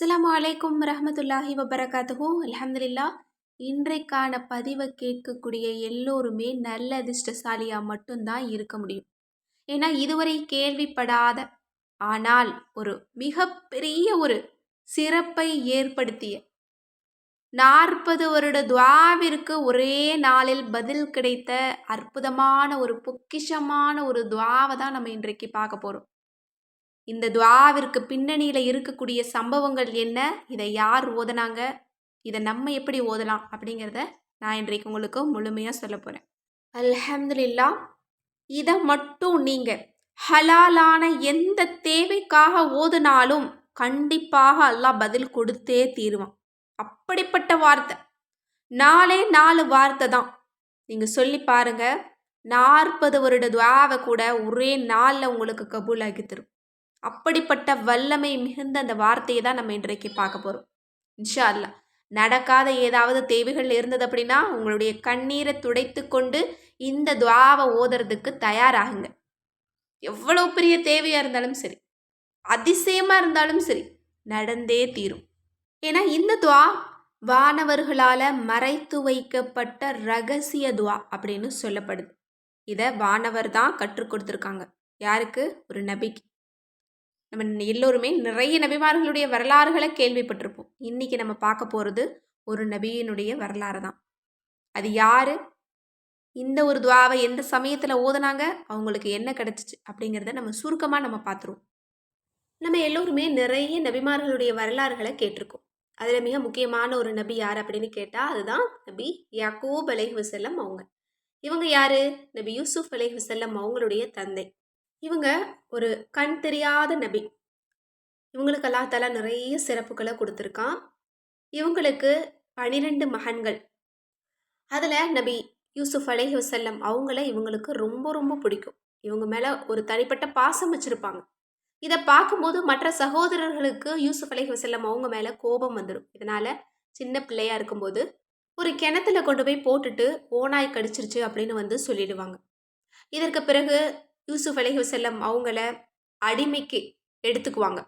அஸ்லாம் அலைக்கும் ரஹமத்துல்லாஹி வபரகாத்துஹு. அலமதுல்லா இன்றைக்கான பதிவை கேட்கக்கூடிய எல்லோருமே நல்ல அதிர்ஷ்டசாலியாக மட்டும்தான் இருக்க முடியும். ஏன்னா இதுவரை கேள்விப்படாத ஆனால் ஒரு மிகப்பெரிய ஒரு சிறப்பை ஏற்படுத்திய நாற்பது வருட துவாவிற்கு ஒரே நாளில் பதில் கிடைத்த அற்புதமான ஒரு பொக்கிஷமான ஒரு துவாவை தான் நம்ம இன்றைக்கு பார்க்க போகிறோம் இந்த துவாவிற்கு பின்னணியில் இருக்கக்கூடிய சம்பவங்கள் என்ன? இதை யார் ஓதுனாங்க? இதை நம்ம எப்படி ஓதலாம்? அப்படிங்கிறத நான் இன்றைக்கு உங்களுக்கு முழுமையாக சொல்ல போகிறேன் அல்ஹம்துல்லா இதை மட்டும் நீங்கள் ஹலாலான எந்த தேவைக்காக ஓதுனாலும் கண்டிப்பாக அல்லாஹ் பதில் கொடுத்தே தீருவான். அப்படிப்பட்ட வார்த்தை. நாலே நாலு வார்த்தை தான். நீங்கள் சொல்லி பாருங்க. நாற்பது வருட துவாவை கூட ஒரே நாளில் உங்களுக்கு கபூலாகி தரும். அப்படிப்பட்ட வல்லமை மிகுந்த அந்த வார்த்தையை தான் நம்ம இன்றைக்கு பார்க்க போகிறோம் இன்ஷா அல்லா நடக்காத ஏதாவது தேவைகள் இருந்தது அப்படின்னா உங்களுடைய கண்ணீரை துடைத்து கொண்டு இந்த துவாவை ஓதுறதுக்கு தயாராகுங்க. எவ்வளோ பெரிய தேவையாக இருந்தாலும் சரி அதிசயமாக இருந்தாலும் சரி நடந்தே தீரும். ஏன்னா இந்த துவா வானவர்களால் மறைத்து வைக்கப்பட்ட ரகசிய துவா அப்படின்னு சொல்லப்படுது. இதை வானவர் தான் கற்றுக் கொடுத்துருக்காங்க. யாருக்கு? ஒரு நபிக்கு. நம்ம எல்லோருமே நிறைய நபிமார்களுடைய வரலாறுகளை கேள்விப்பட்டிருப்போம். இன்றைக்கி நம்ம பார்க்க போகிறது ஒரு நபியினுடைய வரலாறு தான். அது யார்? இந்த ஒரு துவாவை எந்த சமயத்தில் ஓதுனாங்க? அவங்களுக்கு என்ன கிடச்சிச்சு? அப்படிங்கிறத நம்ம சுருக்கமாக நம்ம பார்த்துருவோம். நம்ம எல்லோருமே நிறைய நபிமார்களுடைய வரலாறுகளை கேட்டிருக்கோம். அதில் மிக முக்கியமான ஒரு நபி யார் அப்படின்னு கேட்டால் அதுதான் நபி யாக்கூப் அலைஹி வசல்லம் அவங்க. இவங்க யார்? நபி யூசுஃப் அலைஹி வசல்லம் அவங்களுடைய தந்தை. இவங்க ஒரு கண் தெரியாத நபி. இவங்களுக்கு அல்லாத்தால நிறைய சிறப்புகளை கொடுத்துருக்கான். இவங்களுக்கு பனிரெண்டு மகன்கள். அதில் நபி யூசுஃப் அலேஹி வசல்லம் அவங்கள இவங்களுக்கு ரொம்ப ரொம்ப பிடிக்கும். இவங்க மேலே ஒரு தனிப்பட்ட பாசம் வச்சுருப்பாங்க. இதை பார்க்கும்போது மற்ற சகோதரர்களுக்கு யூசுஃப் அலேஹி வசல்லம் அவங்க மேலே கோபம் வந்துடும் இதனால் சின்ன பிள்ளையாக இருக்கும்போது ஒரு கிணத்துல கொண்டு போய் போட்டுட்டு ஓனாய் கடிச்சிருச்சு அப்படின்னு வந்து சொல்லிடுவாங்க. இதற்கு பிறகு யூசுஃப் அலிஹுசல்லம் அவங்கள அடிமைக்கு எடுத்துக்குவாங்க.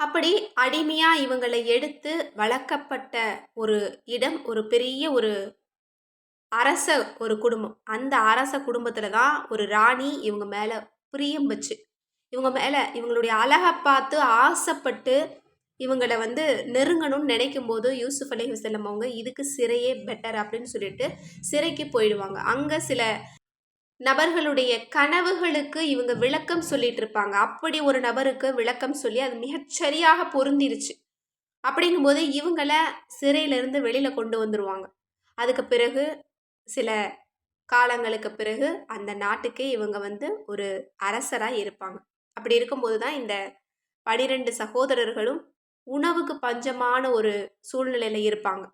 அப்படி அடிமையாக இவங்களை எடுத்து வளர்க்கப்பட்ட ஒரு இடம் ஒரு பெரிய ஒரு அரச ஒரு குடும்பம். அந்த அரச குடும்பத்தில் தான் ஒரு ராணி இவங்க மேலே பிரியம் வச்சு இவங்க மேலே இவங்களுடைய அழகை பார்த்து ஆசைப்பட்டு இவங்களை வந்து நெருங்கணும்னு நினைக்கும் போது யூசுஃப் அலி வசல்லம் அவங்க இதுக்கு சிறையே பெட்டர் அப்படின்னு சொல்லிட்டு சிறைக்கு போயிடுவாங்க. அங்கே சில நபர்களுடைய கனவுகளுக்கு இவங்க விளக்கம் சொல்லிட்டு இருப்பாங்க. அப்படி ஒரு நபருக்கு விளக்கம் சொல்லி அது மிகச்சரியாக பொருந்திருச்சு. அப்படிங்கும்போது இவங்கள சிறையிலிருந்து வெளியில் கொண்டு வந்துடுவாங்க அதுக்கு பிறகு சில காலங்களுக்கு பிறகு அந்த நாட்டுக்கே இவங்க வந்து ஒரு அரசராக இருப்பாங்க. அப்படி இருக்கும்போது தான் இந்த பனிரெண்டு சகோதரர்களும் உணவுக்கு பஞ்சமான ஒரு சூழ்நிலையில் இருப்பாங்க.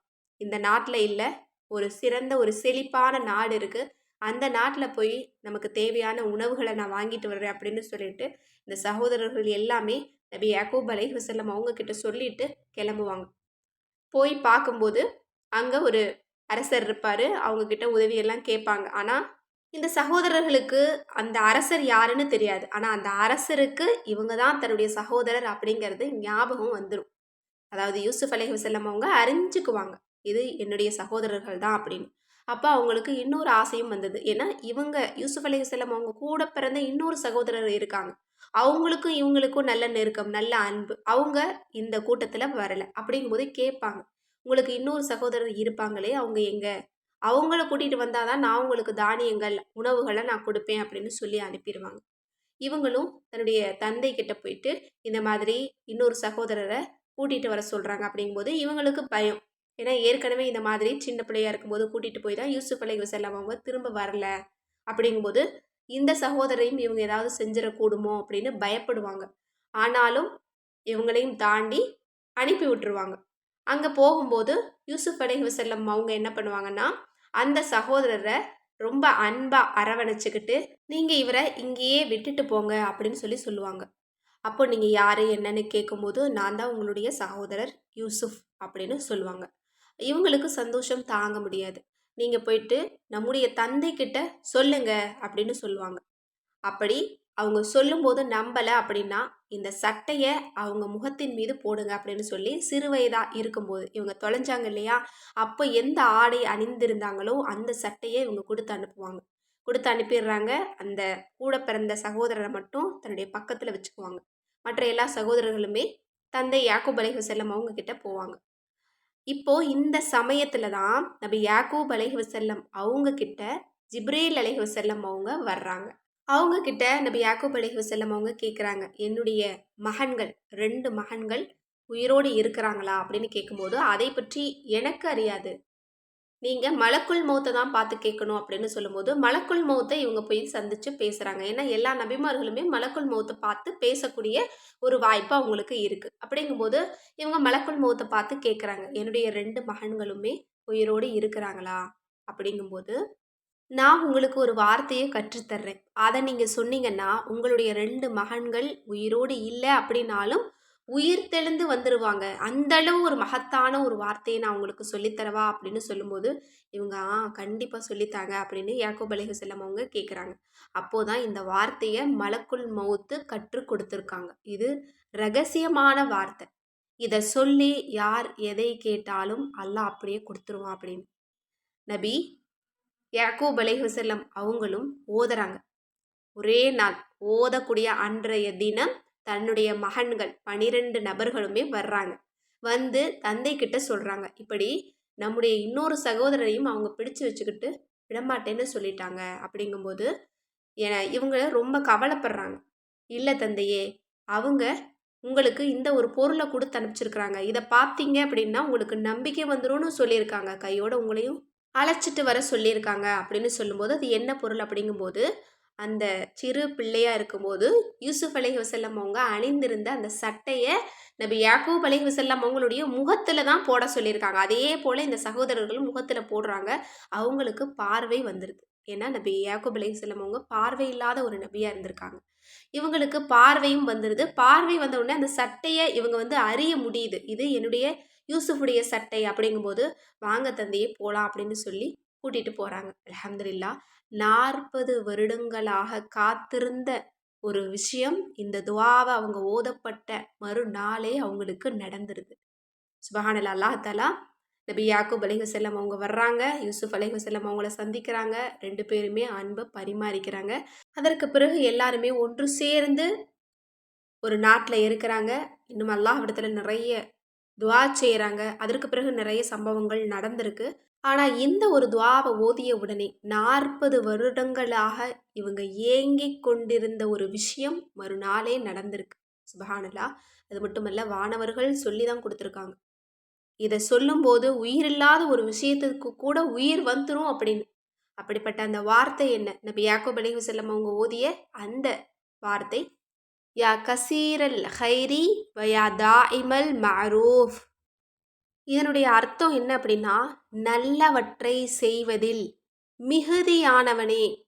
இந்த நாட்டில் இல்லை ஒரு சிறந்த ஒரு செழிப்பான நாடு இருக்குது அந்த நாட்டில் போய் நமக்கு தேவையான உணவுகளை நான் வாங்கிட்டு வர்றேன் அப்படின்னு சொல்லிட்டு இந்த சகோதரர்கள் எல்லாமே நபி யாக்கூப் அலை வசல்லம் அவங்க கிட்ட சொல்லிட்டு கிளம்புவாங்க. போய் பார்க்கும்போது அங்கே ஒரு அரசர் இருப்பார். அவங்கக்கிட்ட உதவியெல்லாம் கேட்பாங்க. ஆனால் இந்த சகோதரர்களுக்கு அந்த அரசர் யாருன்னு தெரியாது. ஆனால் அந்த அரசருக்கு இவங்க தான் தன்னுடைய சகோதரர் அப்படிங்கிறது ஞாபகம் வந்துடும் அதாவது யூசுஃப் அலை வசல்லம் அவங்க அறிஞ்சுக்குவாங்க. இது என்னுடைய சகோதரர்கள் தான் அப்படின்னு. அப்போ அவங்களுக்கு இன்னொரு ஆசையும் வந்தது. ஏன்னா இவங்க யூசுஃப் அலி செல்லம் அவங்க கூட பிறந்த இன்னொரு சகோதரர் இருக்காங்க. அவங்களுக்கும் இவங்களுக்கும் நல்ல நெருக்கம் நல்ல அன்பு. அவங்க இந்த கூட்டத்தில் வரலை. அப்படிங்கும்போது கேட்பாங்க. உங்களுக்கு இன்னொரு சகோதரர் இருப்பாங்களே அவங்க எங்கே? அவங்கள கூட்டிகிட்டு வந்தால் தான் நான் உங்களுக்கு தானியங்கள் உணவுகளை நான் கொடுப்பேன் அப்படின்னு சொல்லி அனுப்பிடுவாங்க. இவங்களும் தன்னுடைய தந்தை கிட்ட போயிட்டு இந்த மாதிரி இன்னொரு சகோதரரை கூட்டிகிட்டு வர சொல்கிறாங்க அப்படிங்கும்போது இவங்களுக்கு பயம். ஏன்னா ஏற்கனவே இந்த மாதிரி சின்ன பிள்ளையாக இருக்கும்போது கூட்டிகிட்டு போய் தான் யூசுப் அலை வசல்லாம் அவங்க திரும்ப வரல. அப்படிங்கும்போது இந்த சகோதரையும் இவங்க ஏதாவது செஞ்சிடக்கூடுமோ அப்படின்னு பயப்படுவாங்க. ஆனாலும் இவங்களையும் தாண்டி அனுப்பி விட்டுருவாங்க. அங்கே போகும்போது யூசுப் அலை வசல்லம் அவங்க என்ன பண்ணுவாங்கன்னா அந்த சகோதரரை ரொம்ப அன்பாக அரவணைச்சிக்கிட்டு நீங்கள் இவரை இங்கேயே விட்டுட்டு போங்க அப்படின்னு சொல்லி சொல்லுவாங்க. அப்போ நீங்கள் யார் என்னன்னு கேட்கும்போது நான் தான் உங்களுடைய சகோதரர் யூசுஃப் அப்படின்னு சொல்லுவாங்க. இவங்களுக்கு சந்தோஷம் தாங்க முடியாது. நீங்கள் போயிட்டு நம்முடைய தந்தை கிட்ட சொல்லுங்க அப்படின்னு சொல்லுவாங்க. அப்படி அவங்க சொல்லும்போது நம்பலை அப்படின்னா இந்த சட்டையை அவங்க முகத்தின் மீது போடுங்க அப்படின்னு சொல்லி சிறு வயதாக இருக்கும்போது இவங்க தொலைஞ்சாங்க இல்லையா? அப்போ எந்த ஆடை அணிந்திருந்தாங்களோ அந்த சட்டையை இவங்க கொடுத்து அனுப்புவாங்க. கொடுத்து அனுப்பிடுறாங்க. அந்த கூட பிறந்த சகோதரரை மட்டும் தன்னுடைய பக்கத்தில் வச்சுக்குவாங்க. மற்ற எல்லா சகோதரர்களுமே தந்தை யாக்கூப் அலைஹி செல்லம் அவங்க கிட்ட போவாங்க. இப்போ இந்த சமயத்துல தான் நபி யாக்கூப் அலைஹி செல்லம் அவங்க கிட்ட ஜிப்ரேல் அலைஹி செல்லம் அவங்க வர்றாங்க. அவங்க கிட்ட நபி யாக்கூப் அலைஹி செல்லம் அவங்க கேட்குறாங்க என்னுடைய மகன்கள் ரெண்டு மகன்கள் உயிரோடு இருக்கிறாங்களா? அப்படின்னு கேட்கும்போது அதை பற்றி எனக்கு அறியாது. நீங்கள் மலக்குள் மௌத்தை தான் பார்த்து கேட்கணும் அப்படின்னு சொல்லும்போது மலக்குள் மௌத்தை இவங்க போய் சந்தித்து பேசுகிறாங்க ஏன்னா எல்லா நபிமார்களுமே மலக்குள் மௌத்தை பார்த்து பேசக்கூடிய ஒரு வாய்ப்பு அவங்களுக்கு இருக்குது அப்படிங்கும்போது இவங்க மலக்குள் மௌத்தை பார்த்து கேட்குறாங்க. என்னுடைய ரெண்டு மகன்களுமே உயிரோடு இருக்கிறாங்களா? அப்படிங்கும்போது நான் உங்களுக்கு ஒரு வார்த்தையை கற்றுத்தர்றேன். அதை நீங்கள் சொன்னீங்கன்னா உங்களுடைய ரெண்டு மகன்கள் உயிரோடு இல்லை அப்படின்னாலும் உயிர் தெளிந்து வந்துடுவாங்க அந்த அளவு ஒரு மகத்தான ஒரு வார்த்தையை நான் உங்களுக்கு சொல்லித்தரவா அப்படின்னு சொல்லும்போது இவங்க ஆ கண்டிப்பாக சொல்லித்தாங்க அப்படின்னு யாக்கோப் செல்லம் அவங்க கேட்குறாங்க அப்போதான் இந்த வார்த்தையை மலக்குள் மௌத்து கற்றுக் கொடுத்துருக்காங்க. இது ரகசியமான வார்த்தை. இதை சொல்லி யார் எதை கேட்டாலும் அல்லாஹ் அப்படியே கொடுத்துருவான் அப்படின்னு. நபி யாக்கூப் அலைஹி செல்லம் அவங்களும் ஓதுறாங்க. ஒரே நாள் ஓதக்கூடிய அன்றைய தினம் தன்னுடைய மகன்கள் பனிரெண்டு நபர்களுமே வர்றாங்க. வந்து தந்தை கிட்ட சொல்கிறாங்க இப்படி நம்முடைய இன்னொரு சகோதரரையும் அவங்க பிடிச்சு வச்சுக்கிட்டு விடமாட்டேன்னு சொல்லிட்டாங்க. அப்படிங்கும்போது இவங்க ரொம்ப கவலைப்படுறாங்க. இல்லை தந்தையே அவங்க உங்களுக்கு இந்த ஒரு பொருளை கொடுத்து அனுப்பிச்சிருக்கிறாங்க. இதை பார்த்தீங்க அப்படின்னா உங்களுக்கு நம்பிக்கை வந்துடும் சொல்லியிருக்காங்க. கையோட உங்களையும் அழைச்சிட்டு வர சொல்லியிருக்காங்க அப்படின்னு சொல்லும்போது அது என்ன பொருள் அப்படிங்கும்போது அந்த சிறு பிள்ளையாக இருக்கும்போது யூசுஃப் அலஹி வசல்லம் அவங்க அணிந்திருந்த அந்த சட்டையை நபி யாக்கூப் அலஹி வசல்லம் அவங்களுடைய முகத்தில் தான் போட சொல்லியிருக்காங்க. அதே போல் இந்த சகோதரர்களும் முகத்தில் போடுறாங்க. அவங்களுக்கு பார்வை வந்துடுது ஏன்னா நபி யாக்கூப் அலஹி வசல்லம் அவங்க பார்வை இல்லாத ஒரு நபியாக இருந்திருக்காங்க. இவங்களுக்கு பார்வையும் வந்துடுது பார்வை வந்த உடனே அந்த சட்டையை இவங்க வந்து அறிய முடியுது. இது என்னுடைய யூசுஃபுடைய சட்டை அப்படிங்கும்போது வாங்க தந்தையே போகலாம் அப்படின்னு சொல்லி கூட்டிகிட்டு போகிறாங்க அலமதுல்லா நாற்பது வருடங்களாக காத்திருந்த ஒரு விஷயம் இந்த துவாவை அவங்க ஓதப்பட்ட மறுநாளே அவங்களுக்கு நடந்துருது. சுபஹானல் அல்லாஹாலா நபி யாக்கூப் அலைஹு செல்லம் அவங்க வர்றாங்க யூசுஃப் அலைஹு செல்லம் அவங்கள சந்திக்கிறாங்க ரெண்டு பேருமே அன்பை பரிமாறிக்கிறாங்க. அதற்கு பிறகு எல்லாருமே ஒன்று சேர்ந்து ஒரு நாட்டில் இருக்கிறாங்க. இன்னும் அல்லாஹ் இடத்துல நிறைய துவா செய்கிறாங்க அதற்கு பிறகு நிறைய சம்பவங்கள் நடந்திருக்கு. ஆனால் இந்த ஒரு துவாவை ஓதிய உடனே நாற்பது வருடங்களாக இவங்க ஏங்கிக் கொண்டிருந்த ஒரு விஷயம் மறுநாளே நடந்திருக்கு. சுபஹானல்லா அது மட்டுமல்ல வானவர்கள் சொல்லி தான் கொடுத்துருக்காங்க. இதை சொல்லும்போது உயிரில்லாத ஒரு விஷயத்துக்கு கூட உயிர் வந்துடும் அப்படின்னு. அப்படிப்பட்ட அந்த வார்த்தை என்ன? நபி யாக்கோ பலிஹு செல்லம் அவங்க ஓதிய அந்த வார்த்தை யா கசீரல் ஹைரி வயா தாஇமல் மரூஃப் இதனுடைய அர்த்தம் என்ன அப்படின்னா நல்லவற்றை செய்வதில் மிகுதியானவனே.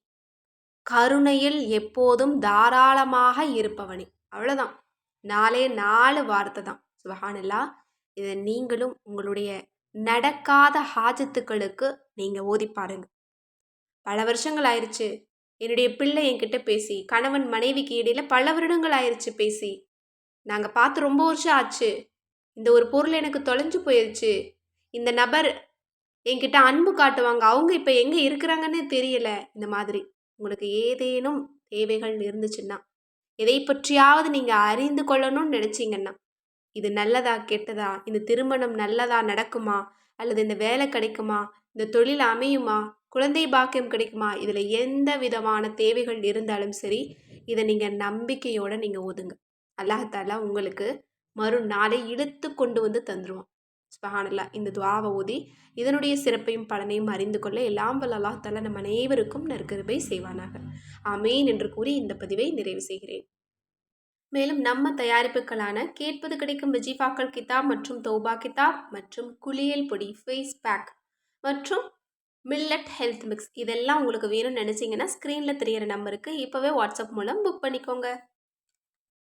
கருணையில் எப்போதும் தாராளமாக இருப்பவனே. அவ்வளோதான் நாலே நாலு வார்த்தை தான். சுபஹானில்லா. இதை நீங்களும் உங்களுடைய நடக்காத ஹாஜத்துக்களுக்கு நீங்கள் ஓதி பாருங்க. பல வருஷங்கள் ஆயிடுச்சு என்னுடைய பிள்ளை என்கிட்ட பேசி கணவன் மனைவிக்கு இடையில் பல வருடங்கள் ஆயிடுச்சு பேசி. நாங்கள் பார்த்து ரொம்ப வருஷம் ஆச்சு. இந்த ஒரு பொருள் எனக்கு தொலைஞ்சு போயிடுச்சு இந்த நபர் என்கிட்ட அன்பு காட்டுவாங்க. அவங்க இப்போ எங்கே இருக்கிறாங்கன்னு தெரியல. இந்த மாதிரி உங்களுக்கு ஏதேனும் தேவைகள் இருந்துச்சுன்னா எதை பற்றியாவது நீங்கள் அறிந்து கொள்ளணும்னு நினச்சிங்கன்னா இது நல்லதா கெட்டதா இந்த திருமணம் நல்லதா நடக்குமா அல்லது இந்த வேலை கிடைக்குமா இந்த தொழில் அமையுமா குழந்தை பாக்கியம் கிடைக்குமா இதில் எந்த விதமான தேவைகள் இருந்தாலும் சரி இதை நீங்கள் நம்பிக்கையோடு நீங்கள் ஒதுங்க. அல்லாஹாலா உங்களுக்கு மறுநாளை இழுத்து கொண்டு வந்து தந்துடுவான் ஸ்பஹானல்லா இந்த துவாவை ஊதி இதனுடைய சிறப்பையும் பலனையும் அறிந்து கொள்ள எல்லாம் வல்ல அல்லாஹால நம் அனைவருக்கும் நற்கருபை செய்வானாக. ஆமேன் என்று கூறி இந்த பதிவை நிறைவு செய்கிறேன். மேலும் நம்ம தயாரிப்புகளான கேட்பது கிடைக்கும் விஜிஃபாக்கள் கிதாப் மற்றும் தௌபா கிதாப் மற்றும் குளியல் பொடி ஃபேஸ் பேக் மற்றும் மில்லட் ஹெல்த் மிக்ஸ் இதெல்லாம் உங்களுக்கு வேணும்னு நினச்சிங்கன்னா ஸ்க்ரீனில் தெரியிற நம்பருக்கு இப்போவே வாட்ஸ்அப் மூலம் புக் பண்ணிக்கோங்க.